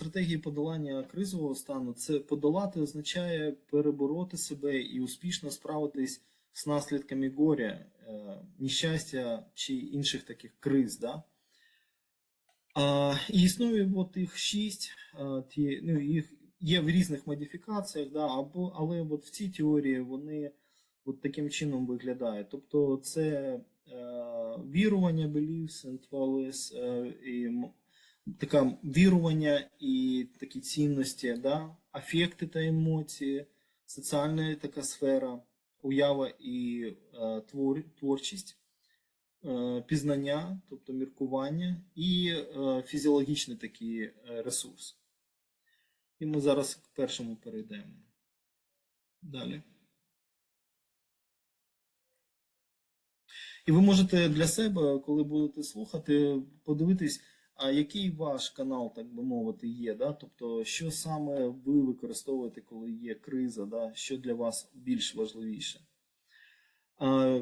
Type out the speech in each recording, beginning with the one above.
стратегії подолання кризового стану це подолати означає перебороти себе і успішно справитись з наслідками горя, е, нещастя чи інших таких криз. Да? А, і існує от їх шість, ті, ну, їх є в різних модифікаціях, да, або, але от в цій теорії вони от таким чином виглядають. Тобто це е, вірування, beliefs and values, е, і така вірування і такі цінності, да, афекти та емоції, соціальна така сфера, уява і е, твор, творчість е, пізнання, тобто міркування, і е, фізіологічний такий е, ресурс. І ми зараз к першому перейдемо. Далі. І ви можете для себе, коли будете слухати, подивитись, а який ваш канал, так би мовити, є. Да? Тобто, що саме ви використовуєте, коли є криза, да? що для вас більш важливіше. А,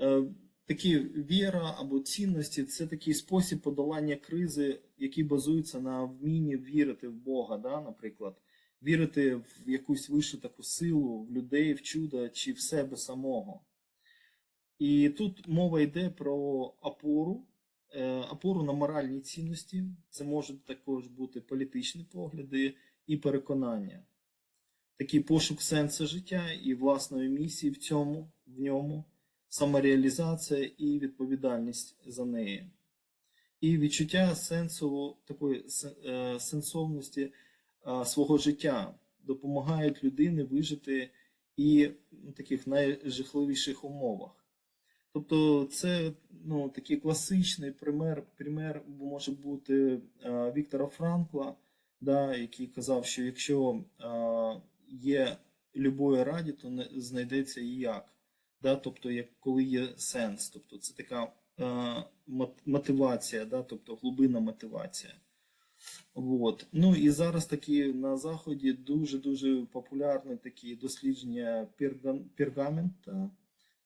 е, такі віра або цінності це такий спосіб подолання кризи, який базується на вмінні вірити в Бога, да, наприклад, вірити в якусь вищу таку силу, в людей, в чудо чи в себе самого. І тут мова йде про опору, опору на моральні цінності. Це можуть також бути політичні погляди і переконання. Такий пошук сенсу життя і власної місії в цьому, в ньому, самореалізація і відповідальність за неї. І відчуття сенсу, такої е, сенсовності е, свого життя допомагають людині вижити і в таких найжахливіших умовах. Тобто це ну, такий класичний пример, пример може бути е, Віктора Франкла, да, який казав, що якщо е, є любої раді, то не знайдеться і як. Да, тобто, як коли є сенс, тобто це така е, мотивація, да, тобто глибинна мотивація. От. Ну і зараз такі на заході дуже дуже популярні такі дослідження пергамента.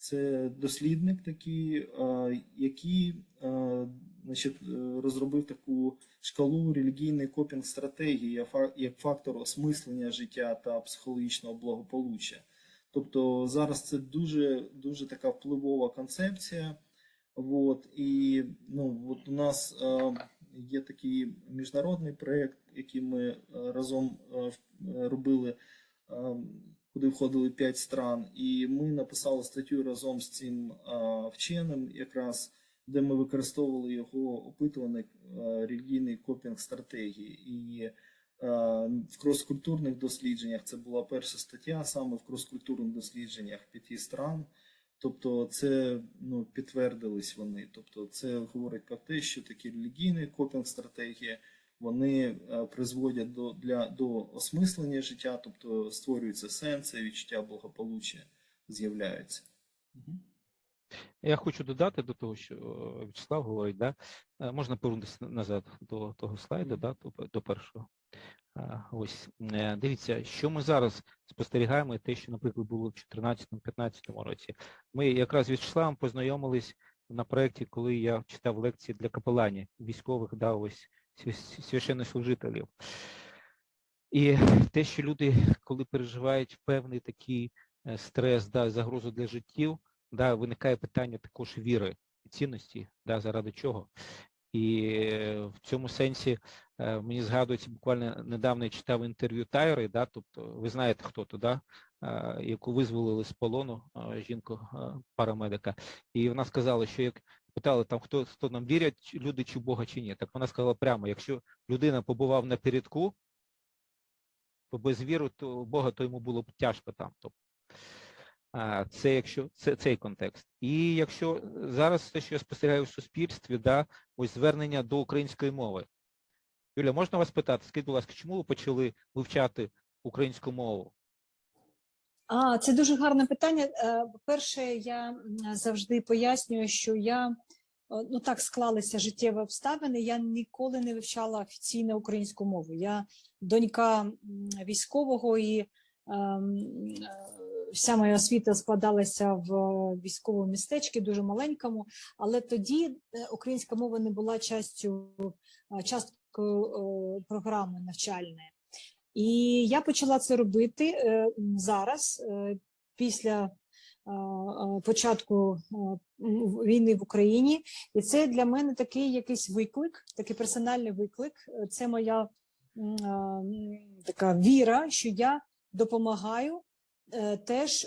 Це дослідник такий, який значить, е, розробив таку шкалу релігійної копінг стратегії як фактор осмислення життя та психологічного благополуччя. Тобто зараз це дуже дуже така впливова концепція. От, і ну, от у нас е, є такий міжнародний проєкт, який ми е, разом робили, е, куди входили 5 стран, і ми написали статтю разом з цим вченим, якраз де ми використовували його опитуваний релігійний копінг стратегії. І в кроскультурних дослідженнях це була перша стаття, саме в кроскультурних дослідженнях п'яти стран. Тобто це ну, підтвердились вони. Тобто це говорить про те, що такі релігійні копінг стратегії вони е, призводять до, для, до осмислення життя, тобто створюються сенси, відчуття благополуччя з'являються. Я хочу додати до того, що е, Вячеслав говорить, да? е, можна повернутися назад до того слайду, да? до, до першого. Ось дивіться, що ми зараз спостерігаємо, те, що, наприклад, було в 2014-2015 році. Ми якраз з Вячеславом познайомились на проєкті, коли я читав лекції для капеланів, військових, да, ось священнослужителів. І те, що люди, коли переживають певний такий е, стрес, да, загрозу для життів, да, виникає питання також віри і цінності, да, заради чого. І е, в цьому сенсі е, мені згадується буквально недавно я читав інтерв'ю Тайри, да, тобто ви знаєте, хто то, да, яку визволили з полону е, жінку е, парамедика. І вона сказала, що як питали там, хто хто нам вірять, люди чи Бога чи ні. Так вона сказала прямо: якщо людина побував на передку, то без віри то Бога, то йому було б тяжко там. Тобто, це якщо це цей контекст. І якщо зараз те, що я спостерігаю в суспільстві, да, ось звернення до української мови. Юля, можна вас питати? Скажіть, будь ласка, чому ви почали вивчати українську мову? А, це дуже гарне питання. Е, По-перше, я завжди пояснюю, що я е, ну так склалися життєві обставини. Я ніколи не вивчала офіційно українську мову. Я донька військового, і ем, е, вся моя освіта складалася в військовому містечку, дуже маленькому. Але тоді е, українська мова не була частю е, часткою е, програми навчальної. І я почала це робити е, зараз, е, після е, початку війни в Україні. І це для мене такий якийсь виклик, такий персональний виклик. Це моя така віра, що я допомагаю теж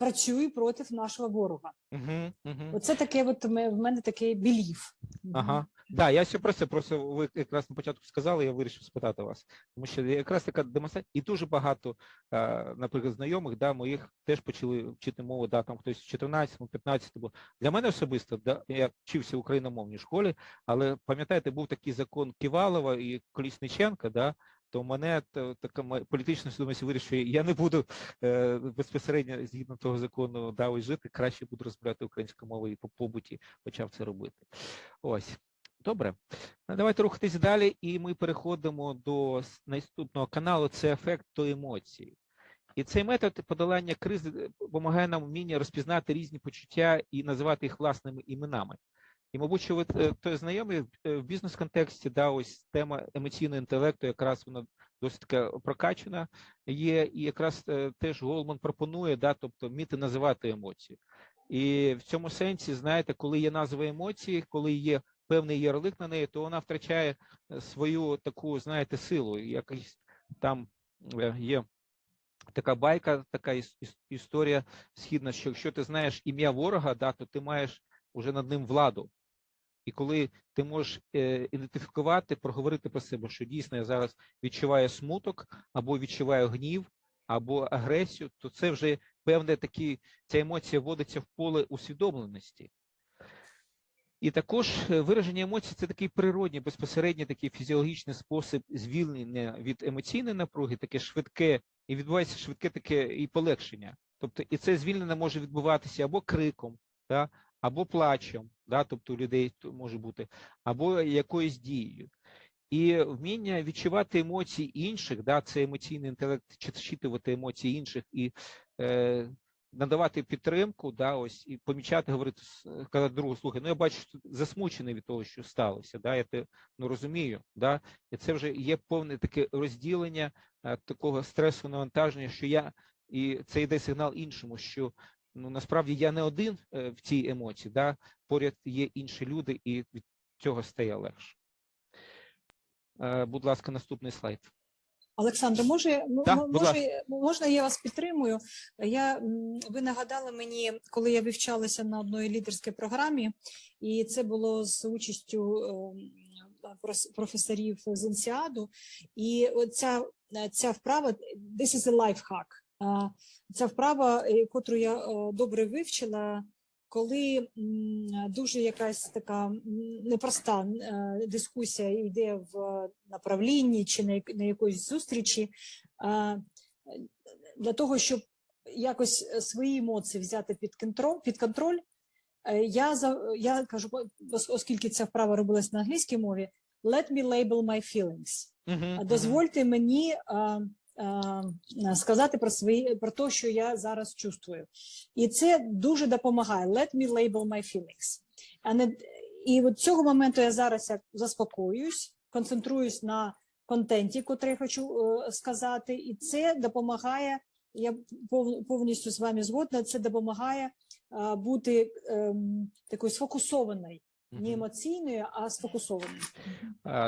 працюю проти нашого ворога. Угу, угу. Оце таке, от в мене- в мене такий білів. Ага. Да, я ще про це просто ви якраз на початку сказали, я вирішив спитати вас. Тому що якраз така демонстрація, і дуже багато, е, наприклад, знайомих, да, моїх теж почали вчити мову, да, там хтось в 14-му, 15-му. Для мене особисто, да, я вчився в україномовній школі, але пам'ятаєте, був такий закон Ківалова і Колісниченка, да, то мене та- така політична свідомість вирішує, я не буду е, безпосередньо згідно того закону да, ось жити, краще буду розмовляти українською мовою і по побуті почав це робити. Ось. Добре, Ну, давайте рухатись далі, і ми переходимо до наступного каналу. Це ефект до емоцій. І цей метод подолання кризи е, допомагає нам вміння розпізнати різні почуття і називати їх власними іменами. І, мабуть, що ви е, той знайомий е, в бізнес-контексті, да, ось тема емоційного інтелекту, якраз вона досить така прокачана є, і якраз е, теж Голман пропонує, да, тобто вміти називати емоції. І в цьому сенсі, знаєте, коли є назва емоції, коли є певний ярлик на неї, то вона втрачає свою таку, знаєте, силу. Якась там є така байка, така іс- іс- історія східна, що якщо ти знаєш ім'я ворога, да, то ти маєш уже над ним владу. І коли ти можеш е, ідентифікувати, проговорити про себе, що дійсно я зараз відчуваю смуток, або відчуваю гнів, або агресію, то це вже певне такі, ця емоція вводиться в поле усвідомленості. І також е, вираження емоцій це такий природній, безпосередній такий фізіологічний спосіб звільнення від емоційної напруги, таке швидке, і відбувається швидке таке і полегшення. Тобто, і це звільнення може відбуватися або криком, да, або плачем, да, тобто людей може бути, або якоюсь дією. І вміння відчувати емоції інших, да, це емоційний інтелект, чи зчитувати емоції інших і е, надавати підтримку, да, ось і помічати, говорити, казати другу, слухай, ну я бачу, що засмучений від того, що сталося, да, я те ну, розумію, да, і це вже є повне таке розділення е, такого стресу навантаження, що я, і це йде сигнал іншому, що ну насправді я не один е, в цій емоції, да, поряд є інші люди, і від цього стає легше. Е, Будь ласка, наступний слайд. Олександр, може, будь може, можна я вас підтримую? Я, ви нагадали мені, коли я вивчалася на одній лідерській програмі, і це було з участю ем, професорів з ІНСІАДу, і оця ця вправа, this is a life hack, Е, Ця вправа, е, котру я е, добре вивчила, коли дуже якась така непроста е, дискусія йде в направлінні чи на, якоїсь зустрічі, е, для того, щоб якось е, свої емоції взяти під контроль, під контроль е, я, я кажу, оскільки ця вправа робилась на англійській мові, let me label my feelings. Дозвольте мені сказати про свої про те, що я зараз чувствую. І це дуже допомагає. Let me label my feelings. А не, і от цього моменту я зараз як заспокоююсь, концентруюсь на контенті, котрий хочу е, сказати, і це допомагає. Я повністю з вами згодна. Це допомагає бути ем, такою сфокусованою, не емоційною, а сфокусованою.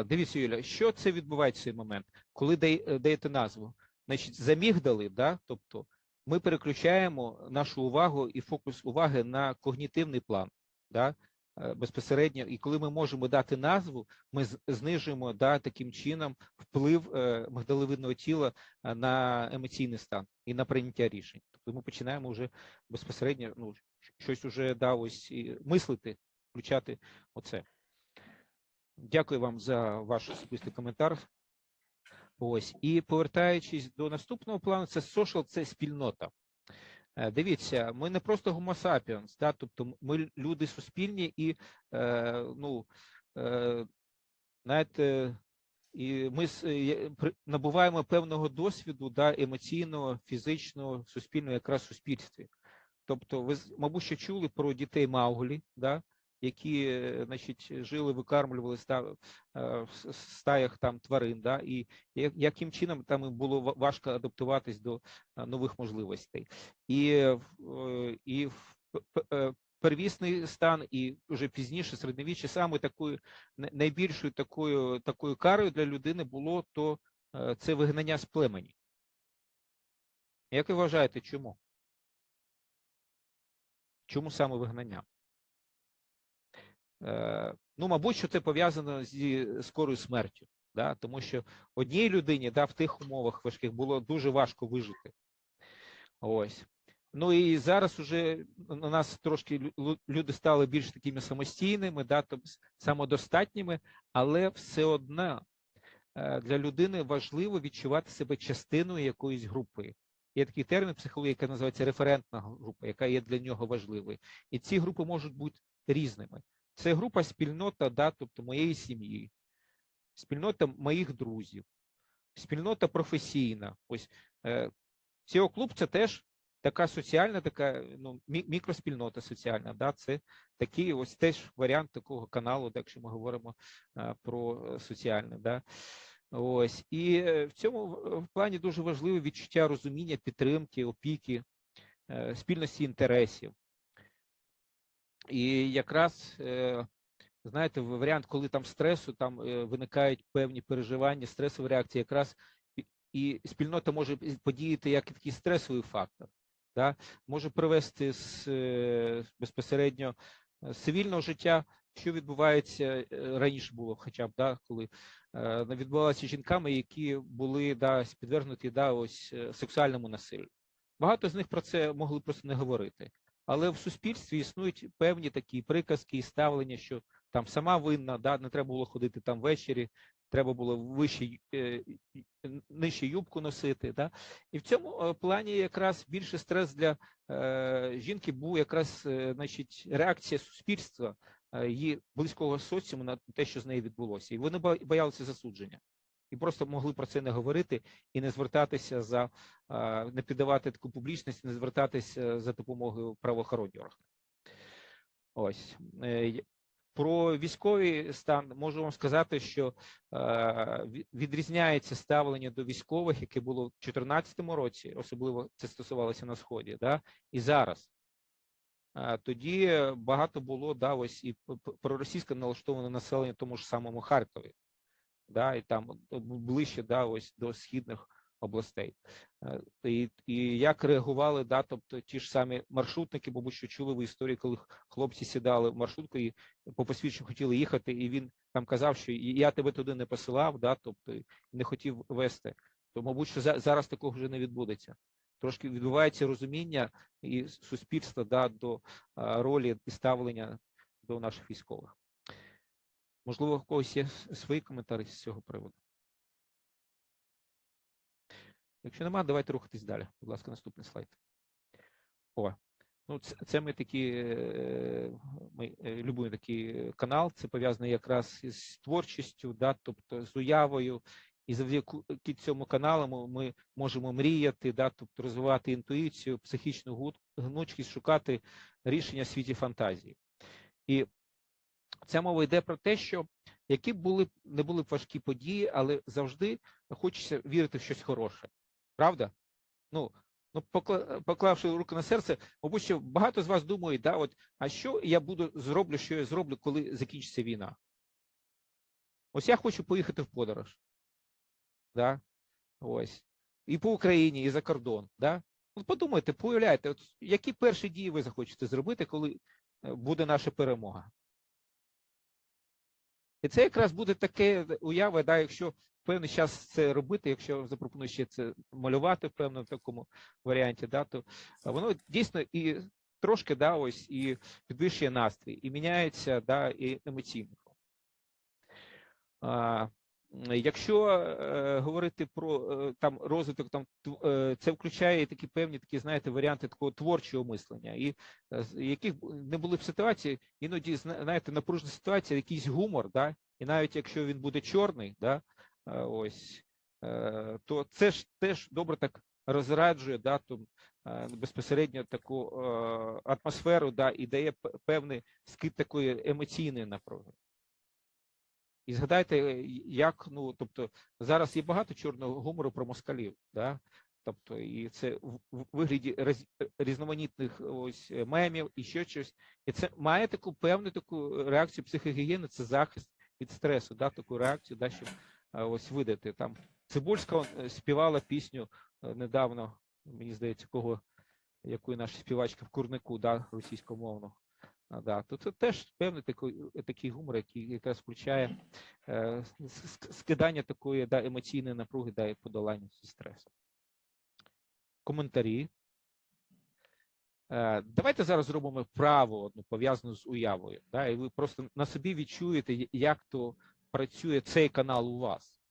Дивіться, Юля, що це відбувається в цей момент, коли даєте назву? Значить, замігдали, да? тобто ми переключаємо нашу увагу і фокус уваги на когнітивний план, да? е, безпосередньо. І коли ми можемо дати назву, ми знижуємо да, таким чином вплив е, мигдалевидного тіла е, на емоційний стан і на прийняття рішень. Тобто ми починаємо вже безпосередньо ну, щось уже да, ось, мислити, включати оце. Дякую вам за ваш особистий коментар. Ось і повертаючись до наступного плану, це social, це спільнота. Е, Дивіться, ми не просто homo sapiens, да, тобто ми люди суспільні і е, ну, е, знаєте, і ми е, при- набуваємо певного досвіду да, емоційного, фізичного, суспільного якраз в суспільстві. Тобто, ви мабуть, що чули про дітей Мауглі, да? Які е, значить, жили, викармлювали ста, е, в стаях там тварин, да, і яким чином там їм було важко адаптуватись до е, нових можливостей. І, і первісний стан, і вже пізніше середньовіччя саме такою най- найбільшою такою такою карою для людини було то це вигнання з племені. Як ви вважаєте, чому? Чому саме вигнання? Е, ну, мабуть, що це пов'язано зі скорою смертю, да? тому що одній людині да, в тих умовах важких було дуже важко вижити. Ось. Ну і зараз уже у нас трошки люди стали більш такими самостійними, да, самодостатніми, але все одно е, для людини важливо відчувати себе частиною якоїсь групи. Є такий термін психології, який називається референтна група, яка є для нього важливою. І ці групи можуть бути різними. Це група спільнота, да, тобто моєї сім'ї, спільнота моїх друзів, спільнота професійна. Ось е, SEO клуб це теж така соціальна, така ну, мікроспільнота соціальна. Да, це такий ось теж варіант такого каналу, якщо ми говоримо е, про е, соціальне. Да. Ось і е, в цьому в- плані дуже важливе відчуття розуміння, підтримки, опіки, е, спільності інтересів. І якраз е, знаєте, варіант, коли там стресу, там е, виникають певні переживання, стресові реакції, якраз і- спільнота може подіяти як такий стресовий фактор, да? може привести з е, безпосередньо з цивільного життя, що відбувається раніше було, хоча б да, коли е, відбувалося жінками, які були да, підвергнуті да, ось сексуальному насиллю. Багато з них про це могли просто не говорити. Але в суспільстві існують певні такі приказки і ставлення, що там сама винна, да, не треба було ходити там ввечері, треба було вище, е, нижче юбку носити. Да? І в цьому е, плані якраз більше стрес для е, жінки був якраз е, значить, реакція суспільства, її близького соціуму на те, що з нею відбулося. І вони боялися засудження. І просто могли про це не говорити і не звертатися за не піддавати таку публічність, не звертатися за допомогою правоохоронних органів. Ось Е, про військовий стан можу вам сказати, що відрізняється ставлення до військових, яке було в 2014 році, особливо це стосувалося на сході, да, і зараз. Тоді багато було да, ось і проросійське налаштоване населення тому ж самому Харкові да, і там е, ближче да, ось до східних областей. Е, І, і як реагували, да, тобто ті ж самі маршрутники, мабуть, що чули ви історії, коли хлопці сідали в маршрутку і по посвідченню хотіли їхати, і він там казав, що я тебе туди не посилав, да, тобто не хотів вести. То, мабуть, що зараз такого вже не відбудеться. Трошки відбувається розуміння і суспільства да, до ролі і ставлення до наших військових. Можливо, у когось є свої коментарі з цього приводу. Якщо немає, давайте рухатись далі. Будь ласка, наступний слайд. О, ну це, це ми такі, е, ми е, любимо такий канал, це пов'язано якраз із творчістю, да, тобто з уявою. І завдяки цьому каналу ми можемо мріяти, да, тобто розвивати інтуїцію, психічну гнучкість, шукати рішення в світі фантазії. І ця мова йде про те, що які б були не були б важкі події, але завжди хочеться вірити в щось хороше. Правда? Ну, ну поклавши руку на серце, мабуть, що багато з вас думають, да, от, а що я буду зроблю, що я зроблю, коли закінчиться війна? Ось я хочу поїхати в подорож. Да? Ось. І по Україні, і за кордон. Да? От подумайте, поуявляйте, от які перші дії ви захочете зробити, коли е, буде наша перемога? І це якраз буде таке уява, да, якщо певний час це робити, якщо я запропоную ще це малювати в певному такому варіанті, да, то воно дійсно і трошки да, ось, і підвищує настрій, і міняється да, і емоційно. М, Якщо е, говорити про е, там розвиток, там е, це включає такі певні такі, знаєте, варіанти такого творчого мислення, і е, яких не були б ситуації, іноді зна- знаєте, напружена ситуація, якийсь гумор, да, і навіть якщо він буде чорний, да, е, ось, е, то це ж теж добре так розраджує да, там, е, безпосередньо таку е, атмосферу, да, і дає певний скид такої емоційної напруги. І згадайте, е, як, ну, тобто, зараз є багато чорного гумору про москалів, да? тобто, і це в вигляді роз- різноманітних ось е, мемів і ще щось. І це має таку певну таку реакцію психогігієни, це захист від стресу, да, таку реакцію, да, щоб е, ось видати. Там Цибульська е, співала пісню е, недавно, мені здається, кого, якої наша співачка в курнику, да, російськомовну. Да, то це теж певний такий, такий гумор, який якраз включає е, скидання такої да, емоційної напруги да, і подолання стресу. Коментарі. Е, Давайте зараз зробимо вправу одну пов'язану з уявою. Да, і ви просто на собі відчуєте, як то працює цей канал у вас.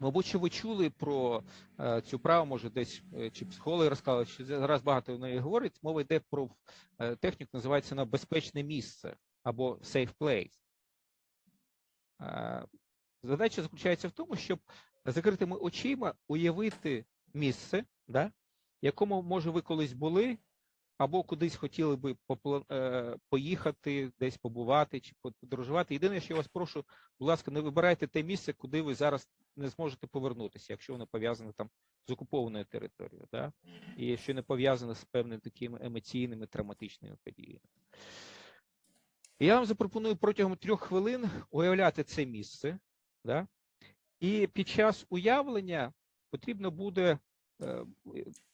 Мабуть, що ви чули про е, цю праву, може, десь е, чи психологи розказали, чи зараз багато неї говорить. Мова йде про е, техніку, називається вона безпечне місце або safe place. Задача заключається в тому, щоб закритими очима уявити місце, да, якому, може, ви колись були, або кудись хотіли би е, поїхати, десь побувати чи подорожувати. Єдине, що я вас прошу, будь ласка, не вибирайте те місце, куди ви зараз не зможете повернутися, якщо воно пов'язане там з окупованою територією, да? і якщо не пов'язане з певними такими емоційними травматичними подіями. Я вам запропоную протягом трьох хвилин уявляти це місце, да? і під час уявлення потрібно буде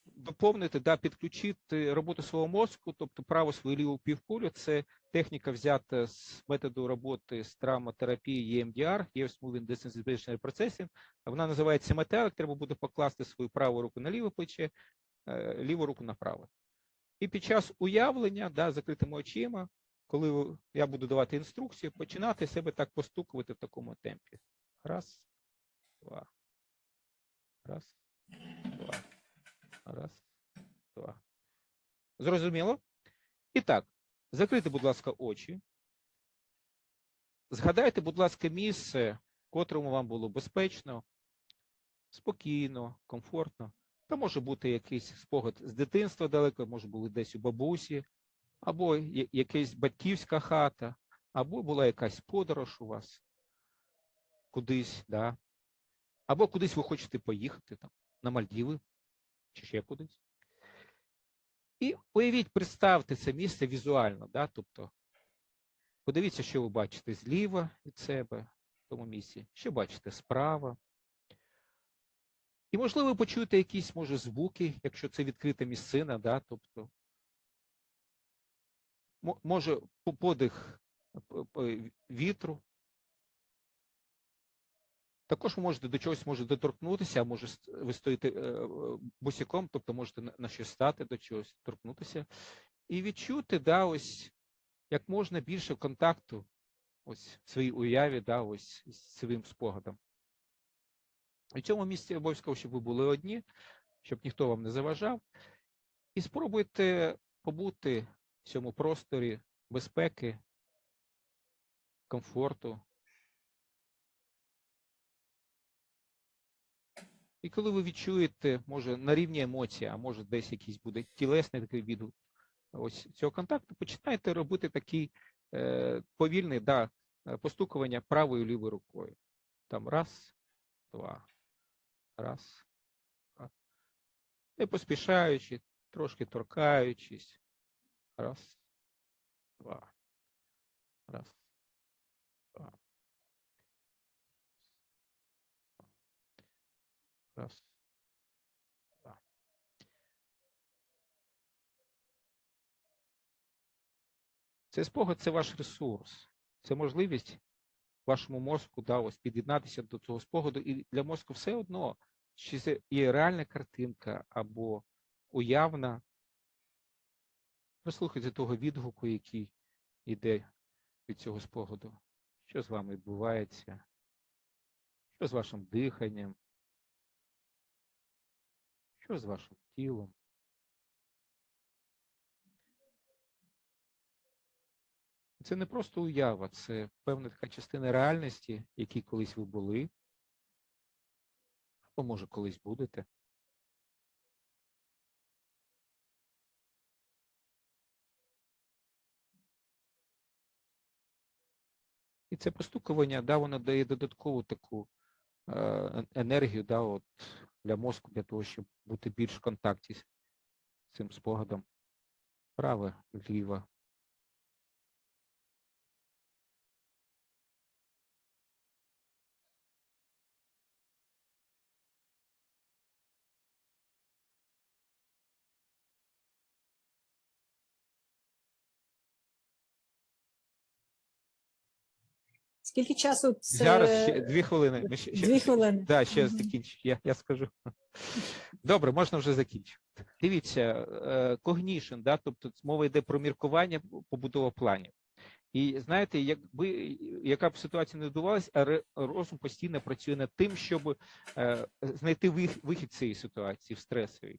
доповнити, да, підключити роботу свого мозку, тобто праву свою ліву півкулю. Це техніка взята з методу роботи з травматерапії EMDR, Years Moving Desensitization Processing. Вона називається метелик. Треба буде покласти свою праву руку на ліве плече, е, ліву руку на праве. І під час уявлення, да, закритими очима, коли я буду давати інструкцію, починати себе так постукувати в такому темпі. Раз, два. Раз. Раз, два. Зрозуміло? І так, закрийте, будь ласка, очі. Згадайте, будь ласка, місце, котрому вам було безпечно, спокійно, комфортно. Це може бути якийсь спогад з дитинства далеко, може були десь у бабусі, або якась батьківська хата, або була якась подорож у вас кудись, да? або кудись ви хочете поїхати там, на Мальдіви чи ще кудись. І уявіть, представте це місце візуально, да? тобто подивіться, що ви бачите зліва від себе в тому місці, що бачите справа. І, можливо, ви почуєте якісь, може, звуки, якщо це відкрита місцина, да? тобто, може, подих вітру. Також можете до чогось може доторкнутися, може ви стоїте е, е, тобто можете на щось стати, до чогось торкнутися. І відчути, да, ось як можна більше контакту ось в своїй уяві, да, ось з своїм спогадом. У цьому місці обов'язково, щоб ви були одні, щоб ніхто вам не заважав. І спробуйте побути в цьому просторі безпеки, комфорту. І коли ви відчуєте, може, на рівні емоцій, а може десь якийсь буде тілесний такий відгук ось цього контакту, починайте робити такий е, повільний да, постукування правою лівою рукою. Там раз, два, раз, два. Не поспішаючи, трошки торкаючись. Раз, два. Раз, два. Раз, два. Цей спогад це ваш ресурс, це можливість вашому мозку да, ось, під'єднатися до цього спогаду, і для мозку все одно, чи це є реальна картинка або уявна. Прислухайте того відгуку, який йде від цього спогаду. Що з вами відбувається? Що з вашим диханням? Що з вашим тілом? Це не просто уява, це певна така частина реальності, які колись ви були, або, може, колись будете. І це постукування, да, воно дає додаткову таку е, енергію да, от, для мозку, для того, щоб бути більш в контакті з цим спогадом. Права, ліва, Скільки часу це Зараз ще дві хвилини. Ми ще, дві хвилини? Да, ще закінчу, я, я скажу. Добре, можна вже закінчити. Дивіться, е, cognition, да, тобто мова йде про міркування, побудова планів. І знаєте, якби яка б ситуація не відбувалася, а розум постійно працює над тим, щоб е, знайти вихід цієї ситуації в стресовій,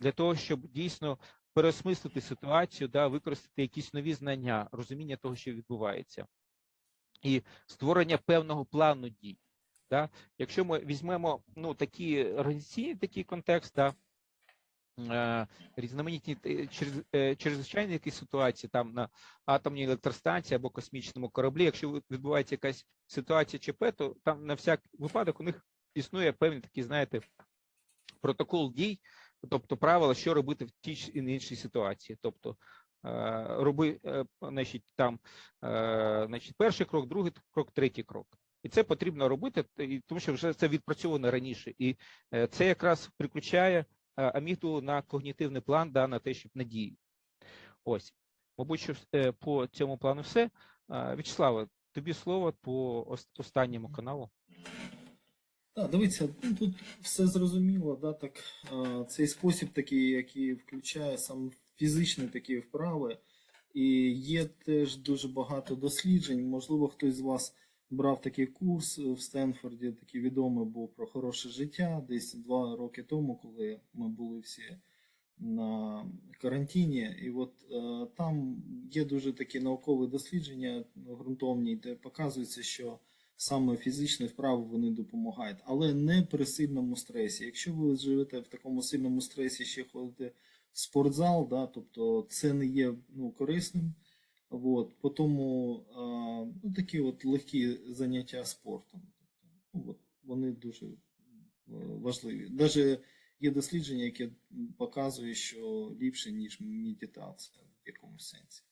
для того, щоб дійсно переосмислити ситуацію, да, використати якісь нові знання, розуміння того, що відбувається, і створення певного плану дій. Да? Якщо ми візьмемо ну, такі організаційний такий контекст, да, е, різноманітні е, через, е, чрезвичайні якісь ситуації там на атомній електростанції або космічному кораблі, якщо відбувається якась ситуація ЧП, то там на всяк випадок у них існує певний такий, знаєте, протокол дій, тобто правила, що робити в тій чи іншій ситуації. Тобто роби, е, значить, там, е, значить, перший крок, другий крок, третій крок. І це потрібно робити, тому що вже це відпрацьовано раніше. І е, це якраз приключає е, амігдалу на когнітивний план, да, на те, щоб надії. Ось. Мабуть, що е, по цьому плану все. Е, В'ячеславе, тобі слово по ос- останньому каналу. Так, дивіться, ну, тут все зрозуміло, да, так, е, цей спосіб такий, який включає сам фізичні такі вправи. І є теж дуже багато досліджень. Можливо, хтось з вас брав такий курс в Стенфорді, такий відомий був про хороше життя, десь два роки тому, коли ми були всі на карантині. І от е, там є дуже такі наукові дослідження ґрунтовні, де показується, що саме фізичні вправи вони допомагають, але не при сильному стресі. Якщо ви живете в такому сильному стресі, ще ходите спортзал, да, тобто це не є ну, корисним. От, по тому а, ну, такі от легкі заняття спортом. Ну, от, вони дуже е, важливі. Навіть є дослідження, яке показує, що ліпше, ніж медитація в якомусь сенсі.